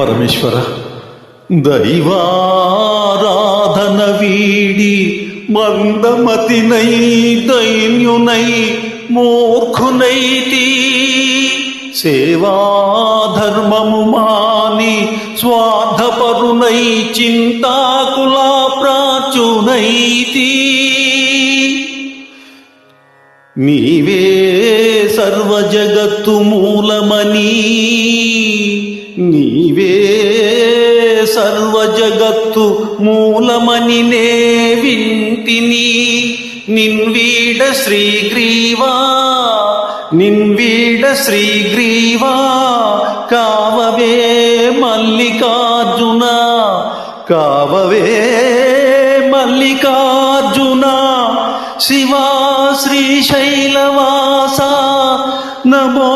పరమేశ్వర దైవారాధన వీడి మందమతినై దైన్యునై మూర్ఖునైతి. సేవాధర్మము మాని స్వార్థపరునై చింతాకులా ప్రాచునైతి. నీవే సర్వ జగత్తు మూలమని. నీవే సర్వ జగత్తు మూలమని నే వింటిని. నిన్వీడ శ్రీగ్రీవా నిన్వీడ శ్రీగ్రీవా కావవే మల్లికార్జున కావవే మల్లికార్జున. శివా श्रीशैलवासा नमो